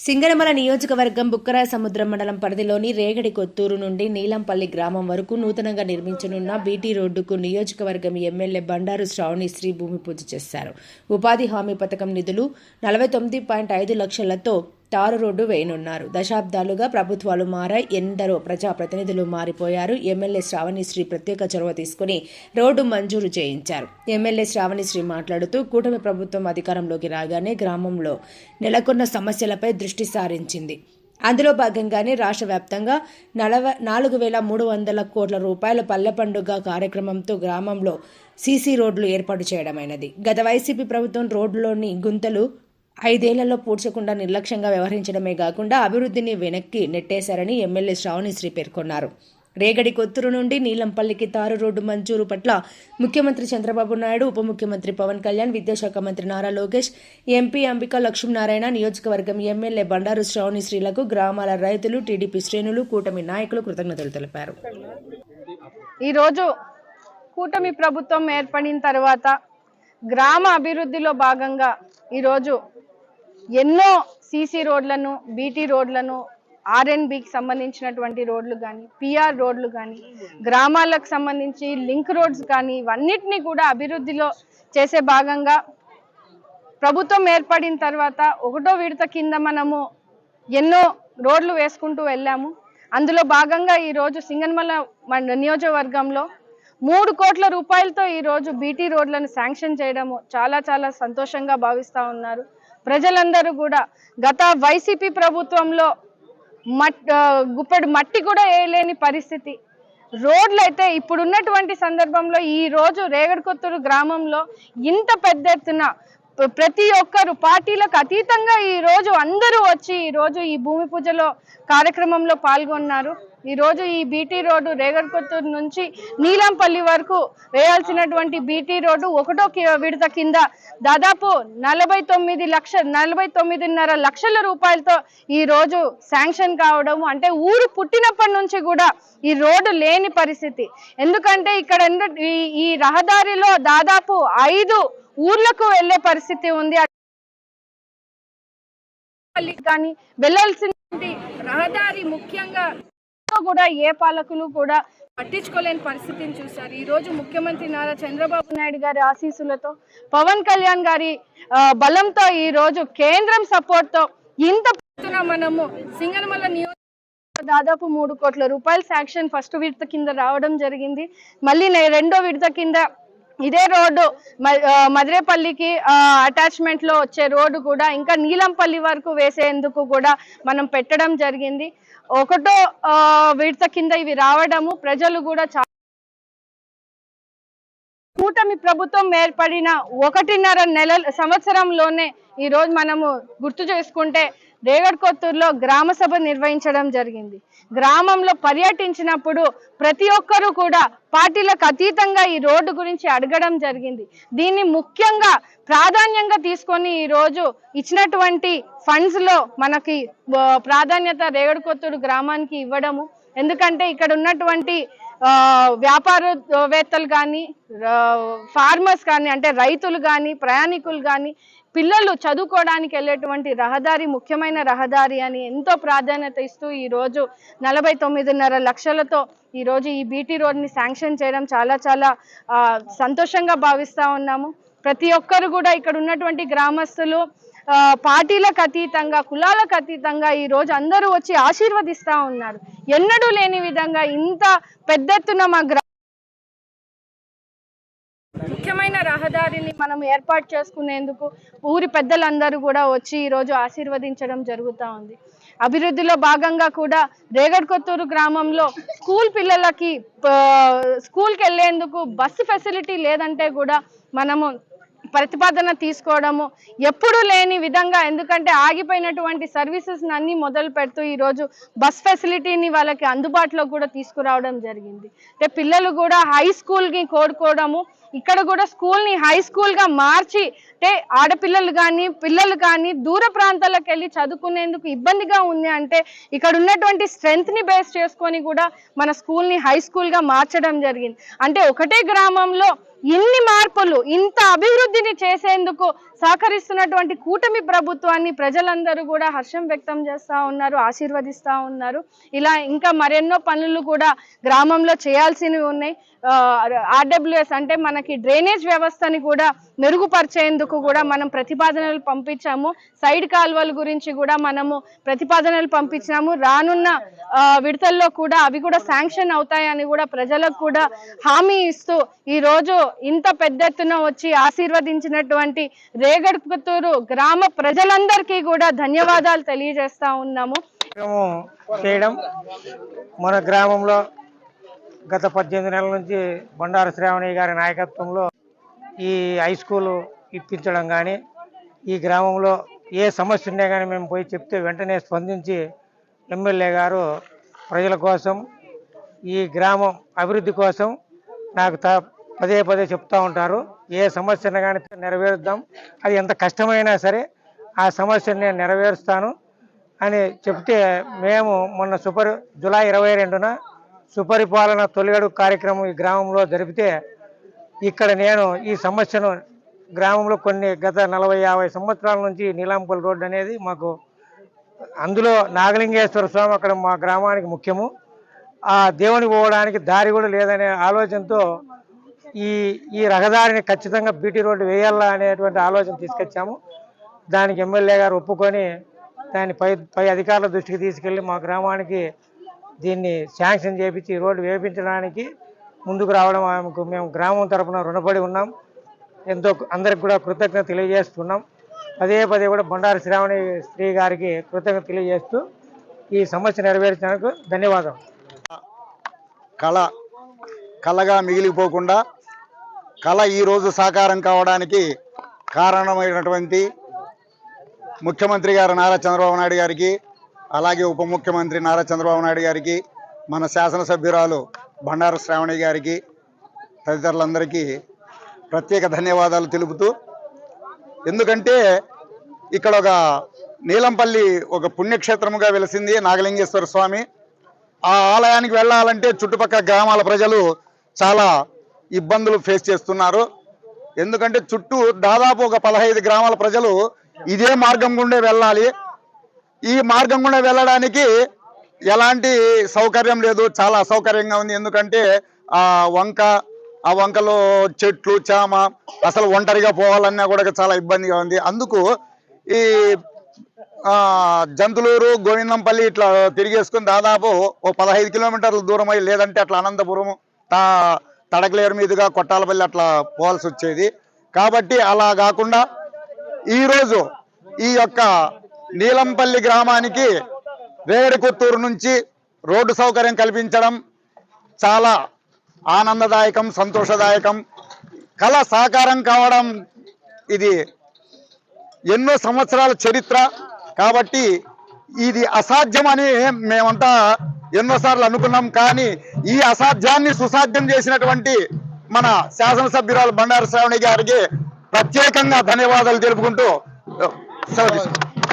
సింగరమల నియోజకవర్గం బుక్కరాయ సముద్రం మండలం పరిధిలోని రేగడి కొత్తూరు నుండి నీలంపల్లి గ్రామం వరకు నూతనంగా నిర్మించనున్న బీటీ రోడ్డుకు నియోజకవర్గం ఎమ్మెల్యే బండారు శ్రావణి శ్రీ భూమి పూజ చేశారు. ఉపాధి హామీ పథకం నిధులు నలభై తొమ్మిది పాయింట్ ఐదు లక్షలతో తారు రోడ్డు వేయనున్నారు. దశాబ్దాలుగా ప్రభుత్వాలు మారాయి. ఎందరో ప్రజాప్రతినిధులు మారిపోయారు. ఎమ్మెల్యే శ్రావణిశ్రీ ప్రత్యేక చొరవ తీసుకుని రోడ్డు మంజూరు చేయించారు. ఎమ్మెల్యే శ్రావణిశ్రీ మాట్లాడుతూ కూటమి ప్రభుత్వం అధికారంలోకి రాగానే గ్రామంలో నెలకొన్న సమస్యలపై దృష్టి సారించింది. అందులో భాగంగానే రాష్ట్ర వ్యాప్తంగా నలభై నాలుగు వేల మూడు వందల కోట్ల రూపాయల పల్లె పండుగ కార్యక్రమంతో గ్రామంలో సీసీ రోడ్లు ఏర్పాటు చేయడమైనది. గత వైసీపీ ప్రభుత్వం రోడ్లోని గుంతలు ఐదేళ్ళలో పూడ్చకుండా నిర్లక్ష్యంగా వ్యవహరించడమే కాకుండా అభివృద్ధిని వెనక్కి నెట్టేశారని ఎమ్మెల్యే శ్రావణిశ్రీ పేర్కొన్నారు. రేగడి కొత్తూరు నుండి నీలంపల్లికి తారు రోడ్డు మంజూరు పట్ల ముఖ్యమంత్రి చంద్రబాబు నాయుడు ఉప ముఖ్యమంత్రి పవన్ కళ్యాణ్ విద్యాశాఖ మంత్రి నారా లోకేష్ ఎంపీ అంబికా లక్ష్మీనారాయణ నియోజకవర్గం ఎమ్మెల్యే బండారు శ్రావణిశ్రీలకు గ్రామాల రైతులు టీడీపీ శ్రేణులు కూటమి నాయకులు కృతజ్ఞతలు తెలిపారు. ఈరోజు కూటమి ప్రభుత్వం ఏర్పడిన తర్వాత గ్రామ అభివృద్ధిలో భాగంగా ఈరోజు ఎన్నో సీసీ రోడ్లను బీటీ రోడ్లను ఆర్ఎన్బికి సంబంధించినటువంటి రోడ్లు కానీ పిఆర్ రోడ్లు కానీ గ్రామాలకు సంబంధించి లింక్ రోడ్స్ కానీ ఇవన్నిటినీ కూడా అభివృద్ధిలో చేసే భాగంగా ప్రభుత్వం ఏర్పడిన తర్వాత ఒకటో విడత కింద మనము ఎన్నో రోడ్లు వేసుకుంటూ వెళ్ళాము. అందులో భాగంగా ఈరోజు సింగన్మల మన నియోజకవర్గంలో మూడు కోట్ల రూపాయలతో ఈరోజు బీటీ రోడ్లను శాంక్షన్ చేయడము చాలా చాలా సంతోషంగా భావిస్తూ ఉన్నారు. ప్రజలందరూ కూడా గత వైసీపీ ప్రభుత్వంలో మట్ గుప్పెడు మట్టి కూడా వేయలేని పరిస్థితి. రోడ్లు అయితే ఇప్పుడున్నటువంటి సందర్భంలో ఈ రోజు రేగడికొత్తూరు గ్రామంలో ఇంత పెద్ద ఎత్తున ప్రతి ఒక్కరు పార్టీలకు అతీతంగా ఈ రోజు అందరూ వచ్చి ఈ రోజు ఈ భూమి పూజలో కార్యక్రమంలో పాల్గొన్నారు. ఈ రోజు ఈ బీటీ రోడ్డు రేగడికొత్తూరు నుంచి నీలంపల్లి వరకు వేయాల్సినటువంటి బీటీ రోడ్డు ఒకటో కి- విడత కింద దాదాపు నలభై తొమ్మిది లక్ష నలభై తొమ్మిదిన్నర లక్షల రూపాయలతో ఈ రోజు శాంక్షన్ కావడం అంటే ఊరు పుట్టినప్పటి నుంచి కూడా ఈ రోడ్డు లేని పరిస్థితి. ఎందుకంటే ఇక్కడ ఈ- రహదారిలో దాదాపు ఐదు ఊర్లకు వెళ్ళే పరిస్థితి ఉంది. కానీ వెళ్ళాల్సిన రహదారి ముఖ్యంగా కూడా ఏ పాలకులు కూడా పట్టించుకోలేని పరిస్థితిని చూశారు. ఈ రోజు ముఖ్యమంత్రి నారా చంద్రబాబు నాయుడు గారి ఆశీస్సులతో పవన్ కళ్యాణ్ గారి బలంతో ఈ రోజు కేంద్రం సపోర్ట్తో ఇంత మనము సింగనమల్ల నియోజక దాదాపు మూడు కోట్ల రూపాయల శాంక్షన్ ఫస్ట్ విడత కింద రావడం జరిగింది. మళ్ళీ రెండో విడత కింద ఇదే రోడ్డు మ- మదిరేపల్లికి అటాచ్మెంట్లో వచ్చే రోడ్డు కూడా ఇంకా నీలంపల్లి వరకు వేసేందుకు కూడా మనం పెట్టడం జరిగింది. ఒకటో విడత కింద ఇవి రావడము ప్రజలు కూడా చాలా కూటమి ప్రభుత్వం ఏర్పడిన ఒకటిన్నర నెల సంవత్సరంలోనే ఈ రోజు మనము గుర్తు చేసుకుంటే రేగడ్కొత్తూరులో గ్రామ సభ నిర్వహించడం జరిగింది. గ్రామంలో పర్యటించినప్పుడు ప్రతి ఒక్కరూ కూడా పార్టీలకు అతీతంగా ఈ రోడ్డు గురించి అడగడం జరిగింది. దీన్ని ముఖ్యంగా ప్రాధాన్యంగా తీసుకొని ఈరోజు ఇచ్చినటువంటి ఫండ్స్లో మనకి ప్రాధాన్యత రేగడికొత్తూరు గ్రామానికి ఇవ్వడము. ఎందుకంటే ఇక్కడ ఉన్నటువంటి వ్యాపారవేత్తలు కానీ ఫార్మర్స్ కానీ అంటే రైతులు కానీ ప్రయాణికులు కానీ పిల్లలు చదువుకోవడానికి వెళ్ళేటువంటి రహదారి ముఖ్యమైన రహదారి అని ఎంతో ప్రాధాన్యత ఇస్తూ ఈ రోజు నలభై తొమ్మిదిన్నర లక్షలతో ఈరోజు ఈ బీటీ రోడ్ని శాంక్షన్ చేయడం చాలా చాలా సంతోషంగా భావిస్తూ ఉన్నాము. ప్రతి ఒక్కరు కూడా ఇక్కడ ఉన్నటువంటి గ్రామస్తులు పార్టీలకు అతీతంగా కులాలకు అతీతంగా ఈ రోజు అందరూ వచ్చి ఆశీర్వదిస్తూ ఉన్నారు. ఎన్నడూ లేని విధంగా ఇంత పెద్ద ఎత్తున మా గ్రా ముఖ్యమైన రహదారిని మనం ఏర్పాటు చేసుకునేందుకు ఊరి పెద్దలందరూ కూడా వచ్చి ఈరోజు ఆశీర్వదించడం జరుగుతూ ఉంది. అభివృద్ధిలో భాగంగా కూడా రేగడ్కొత్తూరు గ్రామంలో స్కూల్ పిల్లలకి స్కూల్కి వెళ్ళేందుకు బస్సు ఫెసిలిటీ లేదంటే కూడా మనము ప్రతిపాదన తీసుకోవడము ఎప్పుడూ లేని విధంగా ఎందుకంటే ఆగిపోయినటువంటి సర్వీసెస్ని అన్నీ మొదలు పెడుతూ ఈరోజు బస్ ఫెసిలిటీని వాళ్ళకి అందుబాటులో కూడా తీసుకురావడం జరిగింది. అంటే పిల్లలు కూడా హై స్కూల్కి కోరుకోవడము ఇక్కడ కూడా స్కూల్ని హై స్కూల్గా మార్చి అంటే ఆడపిల్లలు కానీ పిల్లలు కానీ దూర ప్రాంతాలకు వెళ్ళి చదువుకునేందుకు ఇబ్బందిగా ఉంది అంటే ఇక్కడ ఉన్నటువంటి స్ట్రెంత్ని బేస్ చేసుకొని కూడా మన స్కూల్ని హై స్కూల్గా మార్చడం జరిగింది. అంటే ఒకటే గ్రామంలో ఇన్ని మార్పులు ఇంత అభివృద్ధిని చేసేందుకు సహకరిస్తున్నటువంటి కూటమి ప్రభుత్వాన్ని ప్రజలందరూ కూడా హర్షం వ్యక్తం చేస్తూ ఉన్నారు ఆశీర్వదిస్తూ ఉన్నారు. ఇలా ఇంకా మరెన్నో పనులు కూడా గ్రామంలో చేయాల్సినవి ఉన్నాయి. ఆర్డబ్ల్యూఎస్ అంటే మనకి డ్రైనేజ్ వ్యవస్థని కూడా మెరుగుపరిచేందుకు కూడా మనం ప్రతిపాదనలు పంపించాము. సైడ్ కాల్వల గురించి కూడా మనము ప్రతిపాదనలు పంపించాము రానున్న విడతల్లో కూడా అవి కూడా శాంక్షన్ అవుతాయని కూడా ప్రజలకు కూడా హామీ ఇస్తూ ఈ రోజు ఇంత పెద్ద ఎత్తున వచ్చి ఆశీర్వదించినటువంటి రేగడ్పుతూరు గ్రామ ప్రజలందరికీ కూడా ధన్యవాదాలు తెలియజేస్తా ఉన్నాము. చేయడం మన గ్రామంలో గత పద్దెనిమిది నెలల నుంచి బండారు శ్రావణి గారి నాయకత్వంలో ఈ హై స్కూల్ ఇప్పించడం కానీ ఈ గ్రామంలో ఏ సమస్య ఉన్నా కానీ మేము పోయి చెప్తే వెంటనే స్పందించి ఎమ్మెల్యే గారు ప్రజల కోసం ఈ గ్రామం అభివృద్ధి కోసం నాకు త పదే పదే చెప్తా ఉంటారు. ఏ సమస్యను కానీ నెరవేరుద్దాం. అది ఎంత కష్టమైనా సరే ఆ సమస్యను నేను నెరవేరుస్తాను అని చెప్తే మేము మొన్న సుపరి జూలై ఇరవై రెండున సుపరిపాలన తొలిగడు కార్యక్రమం ఈ గ్రామంలో జరిపితే ఇక్కడ నేను ఈ సమస్యను గ్రామంలో కొన్ని గత నలభై యాభై సంవత్సరాల నుంచి నీలాంపల్ రోడ్డు అనేది మాకు అందులో నాగలింగేశ్వర స్వామి అక్కడ మా గ్రామానికి ముఖ్యము. ఆ దేవుని పోవడానికి దారి కూడా లేదనే ఆలోచనతో ఈ ఈ రహదారిని ఖచ్చితంగా బీటీ రోడ్డు వేయాలా అనేటువంటి ఆలోచన తీసుకొచ్చాము. దానికి ఎమ్మెల్యే గారు ఒప్పుకొని దాన్ని పై పై అధికారుల దృష్టికి తీసుకెళ్ళి మా గ్రామానికి దీన్ని శాంక్షన్ చేపించి రోడ్డు వేపించడానికి ముందుకు రావడం ఆమెకు మేము గ్రామం తరపున రుణపడి ఉన్నాం. ఎంతో అందరికి కూడా కృతజ్ఞత తెలియజేస్తున్నాం. పదే పదే కూడా బండారు శ్రావణి శ్రీ గారికి కృతజ్ఞత తెలియజేస్తూ ఈ సమస్య నెరవేర్చినందుకు ధన్యవాదం. కళ కళగా మిగిలిపోకుండా కళ ఈరోజు సాకారం కావడానికి కారణమైనటువంటి ముఖ్యమంత్రి గారు నారా చంద్రబాబు నాయుడు గారికి అలాగే ఉప ముఖ్యమంత్రి నారా చంద్రబాబు నాయుడు గారికి మన శాసనసభ్యురాలు బండారు శ్రావణి గారికి తదితరులందరికీ ప్రత్యేక ధన్యవాదాలు తెలుపుతూ ఎందుకంటే ఇక్కడ ఒక నీలంపల్లి ఒక పుణ్యక్షేత్రముగా వెలిసింది నాగలింగేశ్వర స్వామి. ఆ ఆలయానికి వెళ్ళాలంటే చుట్టుపక్కల గ్రామాల ప్రజలు చాలా ఇబ్బందులు ఫేస్ చేస్తున్నారు. ఎందుకంటే చుట్టూ దాదాపు ఒక పదహైదు గ్రామాల ప్రజలు ఇదే మార్గం గుండే వెళ్ళాలి. ఈ మార్గం గుండా వెళ్ళడానికి ఎలాంటి సౌకర్యం లేదు. చాలా అసౌకర్యంగా ఉంది. ఎందుకంటే ఆ వంక ఆ వంకలో చెట్లు చామ అసలు ఒంటరిగా పోవాలన్నా కూడా చాలా ఇబ్బందిగా ఉంది. అందుకు ఈ జంతులూరు గోవిందంపల్లి ఇట్లా తిరిగేసుకుని దాదాపు ఓ పదహైదు కిలోమీటర్ల దూరం అయ్యి లేదంటే అట్లా అనంతపురం తడగలేరు మీదుగా కొట్టాలపల్లి అట్లా పోవాల్సి వచ్చేది. కాబట్టి అలా కాకుండా ఈరోజు ఈ యొక్క నీలంపల్లి గ్రామానికి రేడికొత్తూరు నుంచి రోడ్డు సౌకర్యం కల్పించడం చాలా ఆనందదాయకం సంతోషదాయకం. కళ సాకారం కావడం ఇది ఎన్నో సంవత్సరాల చరిత్ర. కాబట్టి ఇది అసాధ్యమని మేమంతా ఎన్నోసార్లు అనుకున్నాం కానీ ఈ అసాధ్యాన్ని సుసాధ్యం చేసినటువంటి మన శాసనసభ్యురాలు బండారు శ్రావణి గారికి ప్రత్యేకంగా ధన్యవాదాలు తెలుపుకుంటూ సెలవు